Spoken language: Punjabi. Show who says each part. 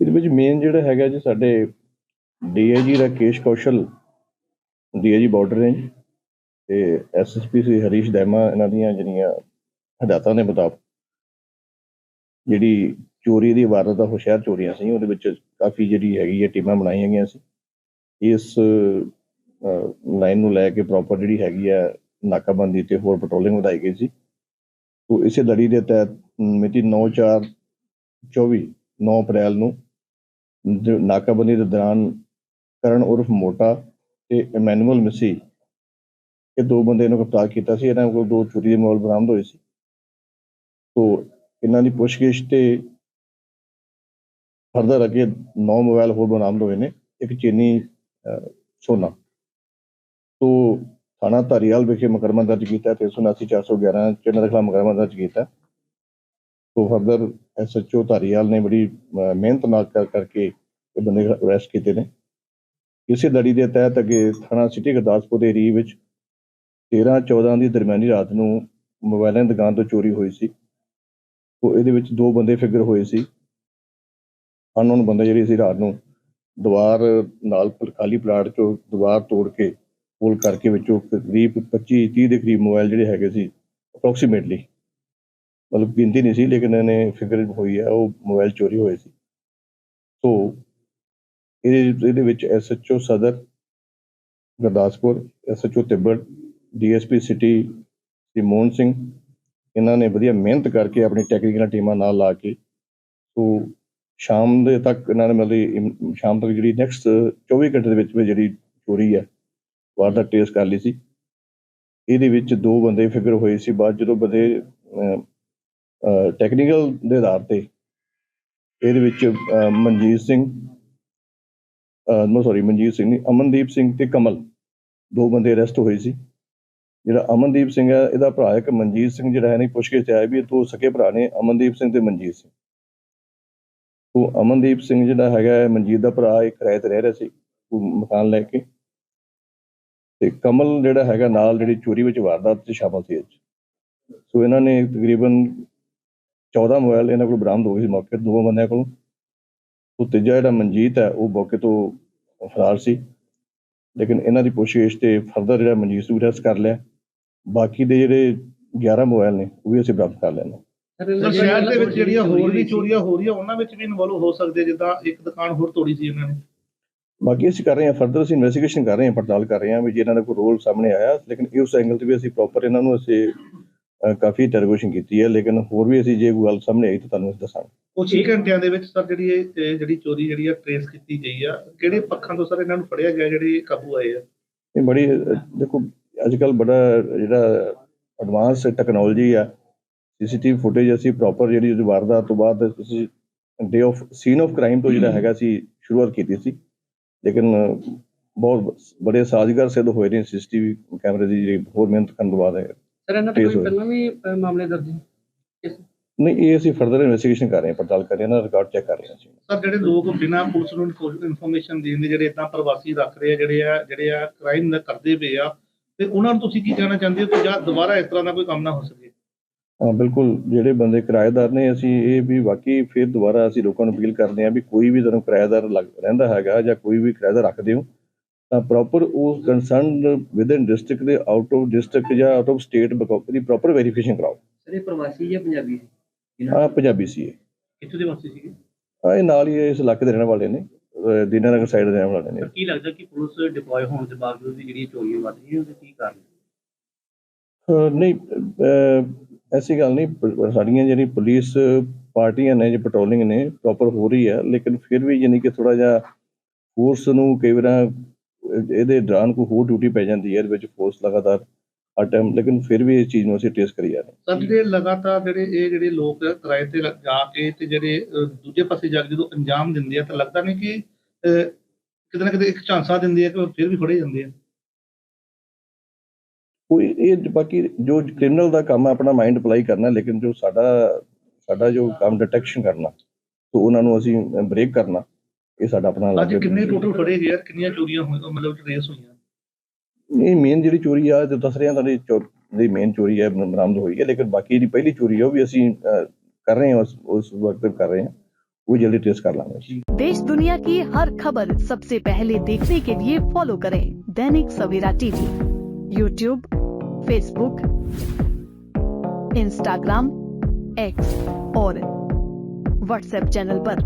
Speaker 1: ਇਹਦੇ ਵਿੱਚ ਮੇਨ ਜਿਹੜਾ ਹੈਗਾ ਜੀ ਸਾਡੇ DIG Rakesh Kaushal DIG border range ਤੇ ਐਸਐਸਪੀ ਸੀ ਹਰੀਸ਼ ਦੈਮਾ ਇਹਨਾਂ ਦੀਆਂ ਜਿਹੜੀਆਂ ਹਦਾਇਤਾਂ ਦੇ ਮੁਤਾਬਕ ਜਿਹੜੀ ਚੋਰੀ ਦੀ ਵਾਰਦਾਤ ਹੁਸ਼ਿਆਰ ਚੋਰੀਆਂ ਸੀ, ਉਹਦੇ ਵਿੱਚ ਕਾਫੀ ਜਿਹੜੀ ਹੈਗੀ ਹੈ ਟੀਮਾਂ ਬਣਾਈਆਂ ਗਈਆਂ ਸੀ। ਇਸ ਲਾਈਨ ਨੂੰ ਲੈ ਕੇ ਪ੍ਰੋਪਰ ਜਿਹੜੀ ਹੈਗੀ ਹੈ ਨਾਕਾਬੰਦੀ ਤੇ ਹੋਰ ਪੈਟਰੋਲਿੰਗ ਵਧਾਈ ਗਈ ਸੀ। ਤੋਂ ਇਸੇ ਲੜੀ ਦੇ ਤਹਿਤ ਮਿਤੀ 9/4 24 9 ਅਪ੍ਰੈਲ ਨੂੰ ਨਾਕਾਬੰਦੀ ਦੇ ਦੌਰਾਨ ਕਰਨ ਉਰਫ ਮੋਟਾ ਤੇ ਇਮੈਨੂਅਲ ਮਸੀ, ਇਹ ਦੋ ਬੰਦੇ ਨੂੰ ਗ੍ਰਿਫਤਾਰ ਕੀਤਾ ਸੀ, ਇਹਨਾਂ ਕੋਲ ਦੋ ਚੋਰੀ ਦੇ ਮੋਬਾਈਲ ਬਰਾਮਦ ਹੋਏ ਸੀ। ਤੋਂ ਇਹਨਾਂ ਦੀ ਪੁੱਛਗਿੱਛ ਤੇ ਫਰਦਰ ਅੱਗੇ 9 ਮੋਬਾਈਲ ਹੋਰ ਬਰਾਮਦ ਹੋਏ ਨੇ, ਇੱਕ ਚੀਨੀ ਸੋਨਾ। ਤੋਂ ਥਾਣਾ ਧਾਰੀਵਾਲ ਵਿਖੇ ਮੁਕੱਦਮਾ ਦਰਜ ਕੀਤਾ 379 411 ਚ ਇਹਨਾਂ ਦੇ ਖਿਲਾਫ ਮੁਕੱਦਮਾ ਦਰਜ ਕੀਤਾ। ਤੋਂ ਫਰਦਰ ਐਸਐਚਓ ਧਾਰੀਵਾਲ ਨੇ ਬੜੀ ਮਿਹਨਤ ਨਾਲ ਕਰ, ਕਰਕੇ ਇਹ ਬੰਦੇ ਅਰੈਸਟ ਕੀਤੇ ਨੇ। ਇਸੇ ਲੜੀ ਦੇ ਤਹਿਤ ਅੱਗੇ ਥਾਣਾ ਸਿਟੀ ਗੁਰਦਾਸਪੁਰ ਦੇ ਏਰੀਏ ਵਿੱਚ 13 14 ਦੀ ਦਰਮਿਆਨੀ ਰਾਤ ਨੂੰ ਮੋਬਾਈਲਾਂ ਦੀ ਦੁਕਾਨ ਤੋਂ ਚੋਰੀ ਹੋਈ ਸੀ। ਉਹ ਇਹਦੇ ਵਿੱਚ ਦੋ ਬੰਦੇ ਫਿਗਰ ਹੋਏ ਸੀ। ਅਨਨੋਨ ਬੰਦੇ ਜਿਹੜੇ ਸੀ ਰਾਤ ਨੂੰ ਦੀਵਾਰ ਨਾਲ ਪ- ਖਾਲੀ ਪਲਾਟ ਚੋਂ ਦੀਵਾਰ ਤੋੜ ਕੇ ਹੋਲ ਕਰਕੇ ਵਿੱਚੋਂ ਕਰੀਬ 25 30 ਦੇ ਕਰੀਬ ਮੋਬਾਈਲ ਜਿਹੜੇ ਹੈਗੇ ਸੀ ਅਪਰੋਕਸੀਮੇਟਲੀ ਮਤਲਬ ਗਿਣਤੀ ਨਹੀਂ ਸੀ, ਲੇਕਿਨ ਇਹਨੇ ਫਿਗਰ ਹੋਈ ਹੈ, ਉਹ ਮੋਬਾਈਲ ਚੋਰੀ ਹੋਏ ਸੀ। ਸੋ ਇਹਦੇ ਇਹਦੇ ਵਿੱਚ SHO Sadar, Gurdaspur SHO Tibber DSP city Shri Mohan Singh, ਇਹਨਾਂ ਨੇ ਵਧੀਆ ਮਿਹਨਤ ਕਰਕੇ ਆਪਣੀ ਟੈਕਨੀਕਲ ਟੀਮਾਂ ਨਾਲ ਲਾ ਕੇ, ਸੋ ਸ਼ਾਮ ਦੇ ਤੱਕ ਇਹਨਾਂ ਨੇ ਮਤਲਬ ਸ਼ਾਮ ਤੱਕ ਜਿਹੜੀ ਨੈਕਸਟ 24 ਘੰਟੇ ਦੇ ਵਿੱਚ ਵਿੱਚ ਜਿਹੜੀ ਚੋਰੀ ਹੈ ਵਾਰ ਦਾ ਟੇਸ ਕਰ ਲਈ ਸੀ। ਇਹਦੇ ਵਿੱਚ ਦੋ ਬੰਦੇ ਫਿਕਰ ਹੋਏ ਸੀ, ਬਾਅਦ ਜਦੋਂ ਬੰਦੇ ਟੈਕਨੀਕਲ ਦੇ ਆਧਾਰ ਤੇ ਇਹਦੇ ਵਿੱਚ ਮਨਜੀਤ ਸਿੰਘ ਨੋ ਸੌਰੀ ਮਨਜੀਤ ਸਿੰਘ ਨਹੀਂ, ਅਮਨਦੀਪ ਸਿੰਘ ਤੇ ਕਮਲ, ਦੋ ਬੰਦੇ ਅਰੈਸਟ ਹੋਏ ਸੀ। ਜਿਹੜਾ ਅਮਨਦੀਪ ਸਿੰਘ ਹੈ, ਇਹਦਾ ਭਰਾ ਇੱਕ ਮਨਜੀਤ ਸਿੰਘ ਜਿਹੜਾ ਹੈ ਨਹੀਂ ਪੁੱਛ ਕੇ ਆਇਆ ਵੀ ਇਹ ਦੋ ਸਕੇ ਭਰਾ ਨੇ, ਅਮਨਦੀਪ ਸਿੰਘ ਤੇ ਮਨਜੀਤ ਸਿੰਘ। ਤੋਂ ਅਮਨਦੀਪ ਸਿੰਘ ਜਿਹੜਾ ਹੈਗਾ ਮਨਜੀਤ ਦਾ ਭਰਾ, ਇੱਕ ਕਿਰਾਏ ਤੇ ਰਹਿ ਰਿਹਾ ਸੀ ਮਕਾਨ ਲੈ ਕੇ। ਤੇ ਕਮਲ ਜਿਹੜਾ ਹੈਗਾ, ਨਾਲ ਜਿਹੜੀ ਚੋਰੀ ਵਿੱਚ ਵਾਰਦਾਤ 'ਚ ਸ਼ਾਮਲ ਸੀ ਇਹ ਸੋ ਇਹਨਾਂ ਨੇ ਤਕਰੀਬਨ 14 ਮੋਬਾਈਲ ਇਹਨਾਂ ਕੋਲ ਬਰਾਮਦ ਹੋ ਗਏ ਸੀ ਮੌਕੇ ਤੇ ਦੋਵਾਂ ਬੰਦਿਆਂ ਕੋਲੋਂ। ਉਹ ਤੀਜਾ ਜਿਹੜਾ ਮਨਜੀਤ ਹੈ ਉਹ ਮੌਕੇ ਤੋਂ ਫਰਾਰ ਸੀ। ਲੇਕਿਨ ਇਹਨਾਂ ਦੀ ਪੁੱਛਗਿੱਛ ਤੇ ਫਰਦਰ ਜਿਹੜਾ ਮਨਜੀਤ ਨੂੰ ਅਰੈਸਟ ਕਰ ਲਿਆ। ਬਾਕੀ ਦੇ ਜਿਹੜੇ 11 ਮੋਬਾਈਲ ਨੇ ਉਹ ਵੀ ਅਸੀਂ ਬਰਾਮਦ ਕਰ ਲਏ ਨੇ
Speaker 2: ਸਰ ਸ਼ਹਿਰ ਦੇ ਵਿੱਚ ਜਿਹੜੀਆਂ ਹੋਰ ਵੀ ਚੋਰੀਆਂ ਹੋ ਰਹੀਆਂ ਉਹਨਾਂ ਵਿੱਚ ਵੀ ਇਨਵੋਲਵ ਹੋ ਸਕਦੇ ਜਿੱਦਾਂ ਇੱਕ ਦੁਕਾਨ ਹੋਰ ਤੋੜੀ ਸੀ ਇਹਨਾਂ ਨੇ।
Speaker 1: ਬਾਕੀ ਅਸੀਂ ਕਰ ਰਹੇ ਹਾਂ ਫਰਦਰ ਅਸੀਂ ਇਨਵੈਸਟੀਗੇਸ਼ਨ ਕਰ ਰਹੇ ਹਾਂ ਪੜਤਾਲ ਕਰ ਰਹੇ ਹਾਂ ਵੀ ਜੇ ਇਹਨਾਂ ਦਾ ਕੋਈ ਰੋਲ ਸਾਹਮਣੇ ਆਇਆ ਲੇਕਿਨ ਇਸ ਐਂਗਲ ਤੇ ਵੀ ਅਸੀਂ ਪ੍ਰੋਪਰ ਇਹਨਾਂ ਨੂੰ ਅਸੀਂ ਕਾਫੀ ਇੰਟਰੋਗੇਸ਼ਨ ਕੀਤੀ ਹੈ ਲੇਕਿਨ ਹੋਰ ਵੀ ਅਸੀਂ ਜੇ ਕੋਈ ਗੱਲ ਸਾਹਮਣੇ ਆਈ ਤਾਂ ਤੁਹਾਨੂੰ ਅਸੀਂ ਦੱਸਾਂਗੇ।
Speaker 2: ਉਹ 6 ਘੰਟਿਆਂ ਦੇ ਵਿੱਚ ਸਰ ਜਿਹੜੀ ਇਹ ਜਿਹੜੀ ਚੋਰੀ ਜਿਹੜੀ ਆ ਟ੍ਰੇਸ ਕੀਤੀ ਗਈ ਆ। ਕਿਹੜੇ ਪੱਖਾਂ ਤੋਂ ਸਰ ਇਹਨਾਂ ਨੂੰ ਫੜਿਆ ਗਿਆ ਜਿਹੜੇ ਕਾਬੂ ਆਏ ਆ?
Speaker 1: ਇਹ ਬੜੀ ਦੇਖੋ ਅੱਜ ਕੱਲ ਬੜਾ ਜਿਹੜਾ ਐਡਵਾਂਸ ਟੈਕਨੋਲੋਜੀ ਆ ਸੀਸੀਟੀਵੀ ਫੁਟੇਜ ਅਸੀਂ ਪ੍ਰੋਪਰ ਜਿਹੜੀ ਉਹਦੀ ਵਾਰਦਾਤ ਤੋਂ ਬਾਅਦ ਤੁਸੀਂ day of scene of crime ਤੋਂ ਜਿਹੜਾ ਹੈਗਾ ਸੀ ਸ਼ੁਰੂਆਤ ਕੀਤੀ ਸੀ। ਲੇਕਿਨ ਬਹੁਤ ਬੜੇ ਸਾਜ਼ਗਰ ਸਿੱਧ ਹੋਏ ਨੇ ਸੀਸੀਟੀਵੀ ਕੈਮਰੇ ਦੀ ਜਿਹੜੀ ਹੋਰ ਮਿਹਨਤ ਕਰਨ ਤੋਂ ਬਾਅਦ ਹੈ
Speaker 3: ਸਰ ਇਹਨਾਂ ਤੇ ਕੋਈ। ਪਹਿਲਾਂ ਵੀ ਮਾਮਲੇ ਦਰਜ ਹੈ ਇਸ-
Speaker 1: ਨਹੀਂ ਇਹ ਅਸੀਂ ਫਰਦਰ ਇਨਵੈਸਟੀਗੇਸ਼ਨ ਕਰ ਰਹੇ ਹਾਂ ਪੜਤਾਲ ਕਰ ਰਹੇ ਹਾਂ ਨਾ ਰਿਕਾਰਡ ਚੈੱਕ ਕਰ ਰਹੇ ਹਾਂ ਅਸੀਂ।
Speaker 2: ਸਰ ਜਿਹੜੇ ਲੋਕ ਬਿਨਾਂ ਪੁਲਿਸ ਨੂੰ ਇਨਫੋਰਮੇਸ਼ਨ ਦੇਣ ਦੇ ਜਿਹੜੇ ਇਦਾਂ ਪ੍ਰਵਾਸੀ ਰੱਖ ਰਹੇ ਆ ਜਿਹੜੇ ਆ ਜਿਹੜੇ ਆ ਕ੍ਰਾਈਮ ਕਰਦੇ ਪਏ ਆ ਤੇ ਉਹਨਾਂ ਨੂੰ ਤੁਸੀਂ ਕੀ ਕਹਿਣਾ ਚਾਹੁੰਦੇ ਹੋ ਕਿ ਜਾਂ ਦੁਬਾਰਾ ਇਸ ਤਰ੍ਹਾਂ ਦਾ ਕੋਈ ਕੰਮ ਨਾ ਹੋ ਸਕੇ?
Speaker 1: ਹਾਂ ਬਿਲਕੁਲ ਜਿਹੜੇ ਬੰਦੇ ਕਿਰਾਏਦਾਰ ਨੇ ਅਸੀਂ ਇਹ ਵੀ ਵਾਕਈ ਫਿਰ ਦੁਬਾਰਾ ਅਸੀਂ ਲੋਕਾਂ ਨੂੰ ਅਪੀਲ ਕਰਦੇ ਹਾਂ ਵੀ ਕੋਈ ਵੀ ਤੁਹਾਨੂੰ ਕਿਰਾਏਦਾਰ ਲੱਗ- ਰਹਿੰਦਾ ਹੈਗਾ ਜਾਂ ਕੋਈ ਵੀ ਕਿਰਾਏਦਾਰ ਰੱਖਦੇ ਹੋ ਤਾਂ ਪ੍ਰੋਪਰ ਉਸ ਕੰਸਰਨ ਵਿਦਨ ਡਿਸਟ੍ਰਿਕਟ ਦੇ ਆਊਟ ਆਫ ਡਿਸਟ੍ਰਿਕਟ ਜਾਂ ਆਊਟ ਆਫ ਸਟੇਟ ਦੀ ਪ੍ਰੋਪਰ ਵੈਰੀਫਿਕੇਸ਼ਨ ਕਰਾਓ।
Speaker 3: ਸਰ ਇਹ ਪ੍ਰਵਾਸੀ ਜਾਂ ਪੰਜਾਬੀ ਸੀ?
Speaker 1: ਆ ਪੰਜਾਬੀ ਸੀ ਇਹ।
Speaker 2: ਕਿੱਥੋਂ ਦੇ ਵਾਸੀ ਸੀਗੇ?
Speaker 1: ਆਹ ਇਹ ਨਾਲ ਹੀ ਇਸ ਇਲਾਕੇ ਦੇ ਰਹਿਣ ਵਾਲੇ ਨੇ। ਦੀਨਾਨਗਰ ਸਾਈਡ ਦੇ ਰਹਿਣ ਵਾਲੇ ਨੇ।
Speaker 3: ਕੀ ਲੱਗਦਾ ਕਿ ਪੁਲਿਸ ਡਿਪਲੋਏ ਹੋਣ ਦੇ ਬਾਵਜੂਦ ਵੀ ਜਿਹੜੀਆਂ ਚੋਰੀਆਂ ਵੱਧ ਰਹੀਆਂ ਉਹਦੇ ਕੀ ਕਾਰਨ?
Speaker 1: ਨਹੀਂ ਐਸੀ ਗੱਲ ਨਹੀਂ। ਸਾਡੀਆਂ ਜਿਹੜੀ ਪੁਲਿਸ ਪਾਰਟੀਆਂ ਨੇ ਜੋ ਪੈਟਰੋਲਿੰਗ ਨੇ ਪ੍ਰੋਪਰ ਹੋ ਰਹੀ ਹੈ। ਲੇਕਿਨ ਫਿਰ ਵੀ ਯਾਨੀ ਕਿ ਥੋੜਾ ਜਿਹਾ ਫੋਰਸ ਨੂੰ ਕਈ ਵਾਰ ਇਹਦੇ ਦੌਰਾਨ ਕੋਈ ਹੋਰ ਡਿਊਟੀ ਪੈ ਜਾਂਦੀ ਹੈ ਇਹਦੇ ਵਿੱਚ ਫੋਰਸ ਲਗਾਤਾਰ ਟਾਈਮ ਲੇਕਿਨ ਫਿਰ ਵੀ ਇਸ ਚੀਜ਼ ਨੂੰ ਅਸੀਂ ਟ੍ਰੇਸ ਕਰੀ ਜਾ ਰਹੇ ਹਾਂ।
Speaker 2: ਸਰ ਜਿਹੜੇ ਲਗਾਤਾਰ ਜਿਹੜੇ ਇਹ ਜਿਹੜੇ ਲੋਕ ਕਿਰਾਏ ਤੇ ਜਾ ਕੇ ਤੇ ਜਿਹੜੇ ਦੂਜੇ ਪਾਸੇ ਜਾ ਕੇ ਜਦੋਂ ਅੰਜਾਮ ਦਿੰਦੇ ਆ ਤਾਂ ਲੱਗਦਾ ਨਹੀਂ ਕਿ ਕਿਤੇ ਨਾ ਕਿਤੇ ਇੱਕ ਝਾਂਸਾ ਦਿੰਦੇ ਆ ਕਿ ਉਹ ਫਿਰ ਵੀ ਫੜੇ ਜਾਂਦੇ ਆ?
Speaker 1: ਕੋਈ ਇਹ ਬਾਕੀ ਜੋ ਕ੍ਰਿਮੀਨਲ ਦਾ ਕੰਮ ਹੈ ਆਪਣਾ ਮਾਈਂਡ ਅਪਲਾਈ ਕਰਨਾ ਲੇਕਿਨ ਜੋ ਸਾਡਾ ਸਾਡਾ ਜੋ ਕੰਮ ਡਿਟੈਕਸ਼ਨ ਕਰਨਾ ਤੋਂ ਉਹਨਾਂ ਨੂੰ ਅਸੀਂ ਬ੍ਰੇਕ ਕਰਨਾ। ਇਹ ਸਾਡਾ ਆਪਣਾ
Speaker 2: ਅੱਜ ਕਿੰਨੇ ਟੋਟਲ ਫੜੇ ਗਏ ਯਾਰ? ਕਿੰਨੀਆਂ ਚੋਰੀਆਂ ਹੋਈਆਂ ਮਤਲਬ ਟ੍ਰੇਸ ਹੋਈਆਂ?
Speaker 1: ਇਹ ਮੇਨ ਜਿਹੜੀ ਚੋਰੀ ਆ ਜੋ ਦੱਸ ਰਿਹਾ ਤੁਹਾਡੀ ਜਿਹੜੀ ਮੇਨ ਚੋਰੀ ਹੈ ਬਰਾਮਦ ਹੋਈ ਹੈ ਲੇਕਿਨ ਬਾਕੀ ਜਿਹੜੀ ਪਹਿਲੀ ਚੋਰੀ ਹੈ ਉਹ ਵੀ ਅਸੀਂ कर रहे हैं उस, उस वक्त कर रहे हैं वो जल्दी ट्रेस कर लाएँगे
Speaker 4: देश दुनिया की हर खबर सबसे पहले देखने के लिए फॉलो करें Dainik Savera TV YouTube Facebook Instagram X और व्हाट्सएप चैनल पर।